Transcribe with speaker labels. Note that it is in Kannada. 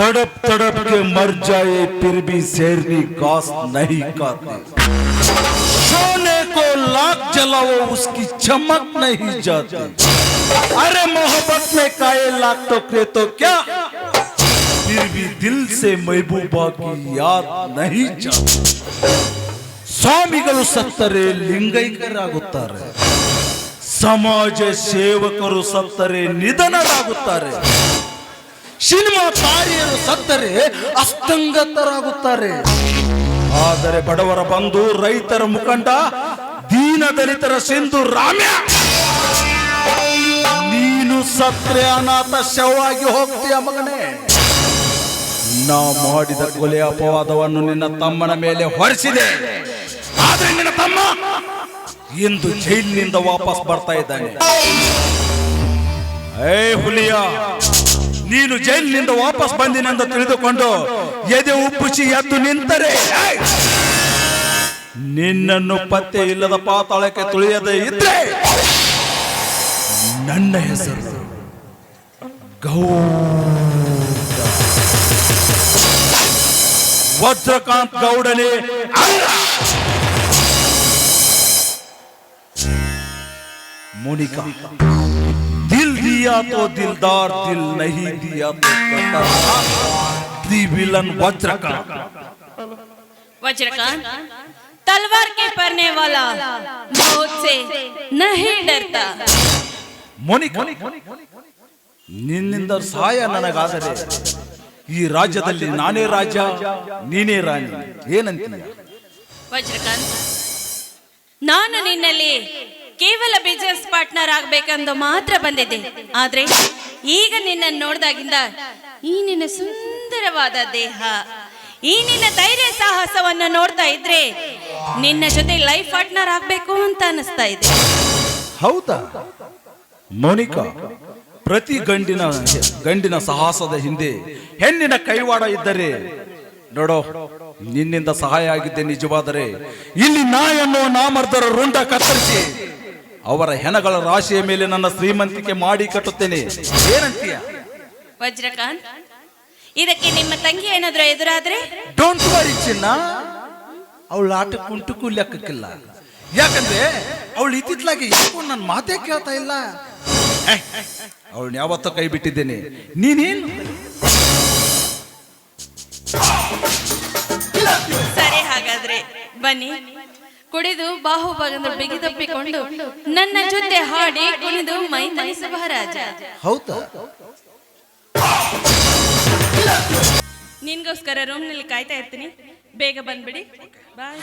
Speaker 1: तड़प तड़प के मर जाए फिर भी शेरनी घास नहीं खाते सोने को लाख जलाओ उसकी चमक नहीं जाती अरे मोहब्बत में काए लाख तो करे तो क्या फिर भी दिल से महबूबा की याद नहीं जाती ಸ್ವಾಮಿಗಳು ಸತ್ತರೆ ಲಿಂಗೈಕ್ಯರಾಗುತ್ತಾರೆ ಸಮಾಜ ಸೇವಕರು ಸತ್ತರೆ ನಿಧನರಾಗುತ್ತಾರೆ ಸಿನಿಮಾ ತಾರಿಯರು ಸತ್ತರೆ ಅಸ್ತಂಗತರಾಗುತ್ತಾರೆ. ಆದರೆ ಬಡವರ ಬಂಧು, ರೈತರ ಮುಖಂಡ, ದೀನ ದಲಿತರ ಸಿಂಧು, ರಾಮ್ಯ! ನೀನು ಸತ್ರೆ ಅನಾಥ ಶವಾಗಿ ಹೋಗ್ತೀಯ ಮಗನೇ. ನಾ ಮಾಡಿದ ಕೊಲೆ ಅಪವಾದವನ್ನು ನಿನ್ನ ತಮ್ಮನ ಮೇಲೆ ಹೊರಿಸಿದೆ. ಆದರೆ ನಿನ್ನ ತಮ್ಮ ಇಂದು ಜೈಲಿನಿಂದ ವಾಪಸ್ ಬರ್ತಾ ಇದ್ದಾನೆ. ಏ ಹುಲಿಯ! ನೀನು ಜೈಲಿನಿಂದ ವಾಪಸ್ ಬಂದಿನೆಂದು ತಿಳಿದುಕೊಂಡು ಎದೆ ಉಪ್ಪುಚಿ ಎದ್ದು ನಿಂತರೆ. ನಿನ್ನನ್ನು ಪತ್ತೆ ಇಲ್ಲದ ಪಾತಾಳಕ್ಕೆ ತುಳಿಯದೆ ಇದ್ರೆ ನನ್ನ ಹೆಸರು ಗೌ ವಜ್ರಕಾಂತ್ ಗೌಡನೇ ಮೋನಿಕಾ. दिया तो दिलदार दिल नहीं दिया तो कतरार। दी विलन वज्रकांत
Speaker 2: वज्रकांत तलवार के परने वाला मौत से नहीं डरता
Speaker 1: ಮೋನಿಕಾ ನಿನ್ನಿಂದ ಸಹಾಯ ನನಗಾದರೆ ಈ ರಾಜ್ಯದಲ್ಲಿ ನಾನೇ ರಾಜ ನೀನೇ ರಾಣಿ ಏನಂತೀಯ
Speaker 2: ವಜ್ರಕಾಂತ್ ನಾನು ನಿನ್ನಲ್ಲಿ ಕೇವಲ ಬಿಸ್ನೆಸ್ ಪಾರ್ಟ್ನರ್ ಆಗ್ಬೇಕಂದು ಮಾತ್ರ ಬಂದಿದ್ದೆ. ಆದ್ರೆ ಈಗ ನಿನ್ನ ನೋಡಿದಾಗಿಂದ ಈ ನಿನ್ನ ಸುಂದರವಾದ ದೇಹ, ಈ ನಿನ್ನ ಧೈರ್ಯ ಸಾಹಸವನ್ನು ನೋಡ್ತಾ ಇದ್ರೆ ನಿನ್ನ ಜೊತೆ ಲೈಫ್ ಪಾರ್ಟ್ನರ್ ಆಗ್ಬೇಕು ಅಂತ ಅನಿಸ್ತಾ ಇದೆ.
Speaker 1: ಹೌದಾ? ಮೋನಿಕಾ, ಪ್ರತಿ ಗಂಡಿನ ಗಂಡಿನ ಸಾಹಸದ ಹಿಂದೆ ಹೆಣ್ಣಿನ ಕೈವಾಡ ಇದ್ದರೆ, ನೋಡೋ, ನಿನ್ನಿಂದ ಸಹಾಯ ಆಗಿದ್ದೆ ನಿಜವಾದರೆ, ಇಲ್ಲಿ ನಾ ಎನ್ನುವ ನಾಮರ್ದರ ರುಂಡ ಕತ್ತರಿಸಿ ಅವರ ಹೆಣಗಳ ರಾಶಿಯ ಮೇಲೆ ನನ್ನ ಶ್ರೀಮಂತಿಕೆ ಮಾಡಿ ಕಟ್ಟುತ್ತೇನೆ. ಏನಂತೀಯ?
Speaker 2: ವಜ್ರಕಾಂತ್ ಇದಕ್ಕೆ ನಿಮ್ಮ ತಂಗಿ ಏನಾದ್ರೂ ಎದುರಾದ್ರೆ?
Speaker 1: ಡೋಂಟ್ ವರಿ ಚಿನ್ನ. ಅವಳ ಆಟ ಕುಂಟುಕು ಲೆಕ್ಕಕ್ಕಿಲ್ಲ. ಯಾಕಂದ್ರೆ ಅವಳು ಇತ್ತಿತ್ಲಾಗಿ ಯಾಕೋ ನನ್ನ ಮಾತೇ ಕೇಳ್ತಾ ಇಲ್ಲ. ಅವಳನ್ನ ಯಾವತ್ತೋ ಕೈ ಬಿಟ್ಟಿದ್ದೇನೆ. ನೀನೇನು?
Speaker 2: ಸರಿ ಹಾಗಾದ್ರೆ ಬನ್ನಿ. ಕುಡಿದು ಬಾಹುಭಾಗದ ಬಿಗಿದಪ್ಪಿಕೊಂಡು ನನ್ನ ಜೊತೆ ಹಾಡಿ ಕುಣಿದು ಮೈ ತನಿಸುವ ರಾಜ.
Speaker 1: ಹೌದಾ?
Speaker 2: ನಿನ್ಗೋಸ್ಕರ ರೂಮ್ನಲ್ಲಿ ಕಾಯ್ತಾ ಇರ್ತೀನಿ. ಬೇಗ ಬಂದ್ಬಿಡಿ. ಬಾಯ್.